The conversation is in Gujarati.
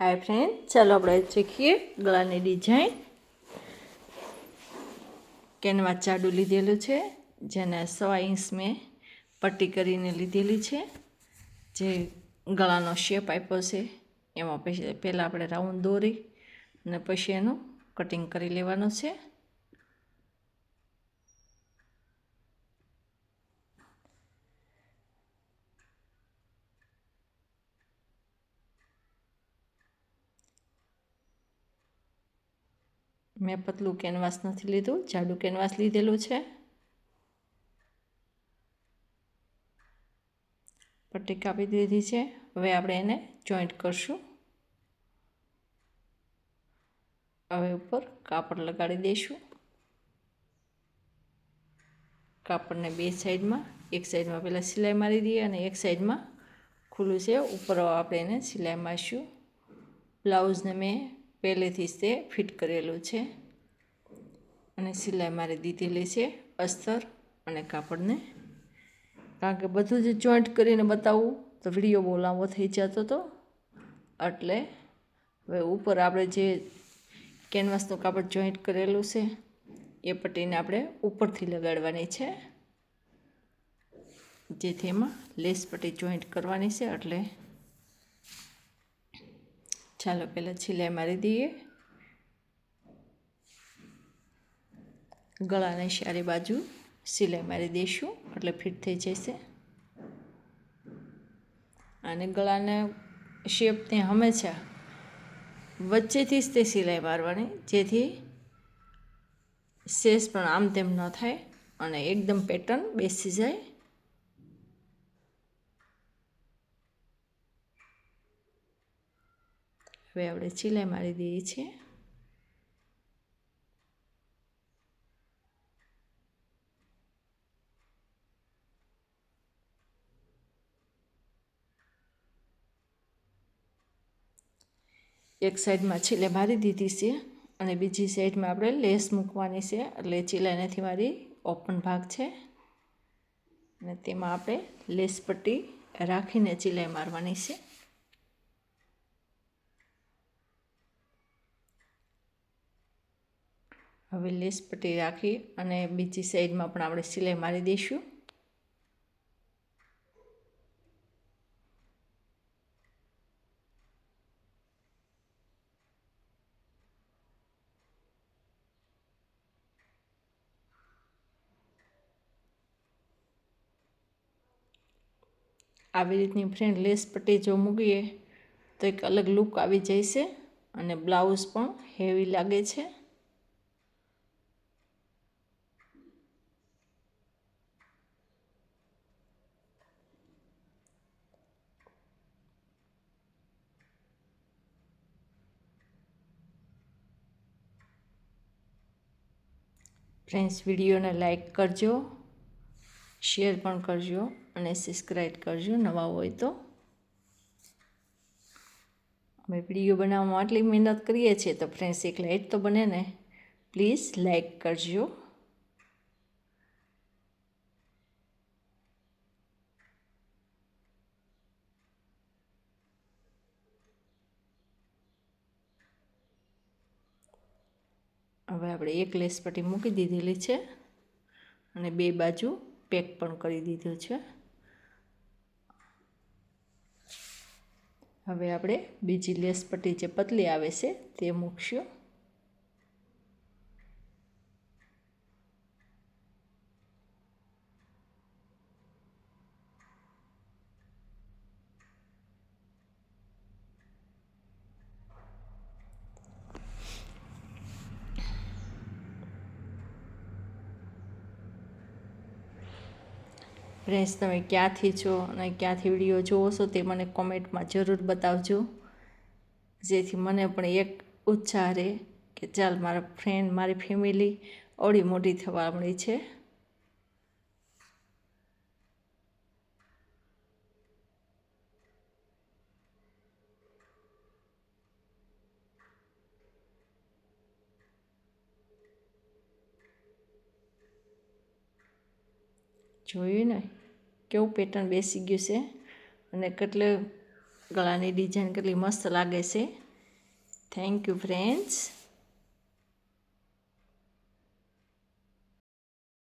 હાય ફ્રેન્ડ ચાલો આપણે શીખીએ ગળાની ડિઝાઇન કેનવા જાડું લીધેલું છે, જેને સવા ઇંચ મેં પટ્ટી કરીને લીધેલી છે. જે ગળાનો શેપ આપ્યો છે, એમાં પછી પહેલાં આપણે રાઉન્ડ દોરી અને પછી એનું કટિંગ કરી લેવાનું છે. મેં પતલું કેનવાસ નથી લીધું, જાડું કેનવાસ લીધેલું છે. પટ્ટી કાપી દીધી છે. હવે આપણે એને જોઈન્ટ કરશું. હવે ઉપર કાપડ લગાડી દઈશું. કાપડને બે સાઈડમાં, એક સાઈડમાં પહેલાં સિલાઈ મારી દઈએ અને એક સાઈડમાં ખુલ્લું છે. ઉપર આપણે એને સિલાઈ મારીશું. બ્લાઉઝને મેં પહેલેથી જ તે ફિટ કરેલું છે. અને સિલાઈ મારી દીધેલી છે અસ્તર અને કાપડને. કારણ કે બધું જ જોઈન્ટ કરીને બતાવવું તો વીડિયો બહુ લાંબો થઈ જતો હતો એટલે હવે ઉપર આપણે જે કેનવાસનું કાપડ જોઈન્ટ કરેલું છે, એ પટ્ટીને આપણે ઉપરથી લગાડવાની છે. જેથી એમાં લેસ પટ્ટી જોઈન્ટ કરવાની છે, એટલે ચાલો પહેલાં સિલાઈ મારી દઈએ. ગળાની સારી બાજુ સિલાઈ મારી દઈશું, એટલે ફિટ થઈ જશે. અને ગળાને શેપ તે હંમેશા વચ્ચેથી જ તે સિલાઈ મારવાની જેથી શેષ પણ આમ તેમ ન થાય અને એકદમ પેટર્ન બેસી જાય. હવે આપણે સિલાઈ મારી દઈએ છીએ. એક સાઈડમાં છેલ્લે મારી દીધી છે અને બીજી સાઈડમાં આપણે લેસ મૂકવાની છે. એટલે ચીલા નથી મારી ઓપન ભાગ છે. અને તેમાં આપણે લેસ પટ્ટી રાખીને ચીલાઈ મારવાની છે. હવે લેસ પટ્ટી રાખી અને બીજી સાઈડમાં પણ આપણે સિલાઈ મારી દઈશું. આવી રીતની ફ્રેન્ડ લેસ પટ્ટી જો મૂકીએ તો એક અલગ લુક આવી છે અને બ્લાઉઝ પણ હેવી લાગે છે. ફ્રેન્ડ્સ, વિડીયોને લાઈક કરજો, શેર પણ કરજો અને સબસ્ક્રાઈબ કરજો, નવા હોય તો. અમે વીડિયો બનાવવામાં આટલી મહેનત કરીએ છીએ તો ફ્રેન્ડ્સ, એક લાઇટ તો બને ને. પ્લીઝ લાઈક કરજો. હવે આપણે એક લેસ પટ્ટી મૂકી દીધેલી છે અને બે બાજુ પેક પણ કરી દીધું છે. હવે આપણે બીજી લેસ પટ્ટી જે પતલી આવે છે તે મૂકશું. ફ્રેન્ડ્સ તમે ક્યાંથી છો અને ક્યાંથી વીડિયો જોવો છો તે મને કોમેન્ટમાં જરૂર બતાવજો. જેથી મને પણ એક ઉત્સાહ રહે કે ચાલ મારા ફ્રેન્ડ મારી ફેમિલી ઓળી મોટી થવા મળી છે. જોયું ને, કેવું પેટર્ન બેસી ગયું છે અને કેટલે ગળાની ડિઝાઇન કેટલી મસ્ત લાગે છે. Thank you friends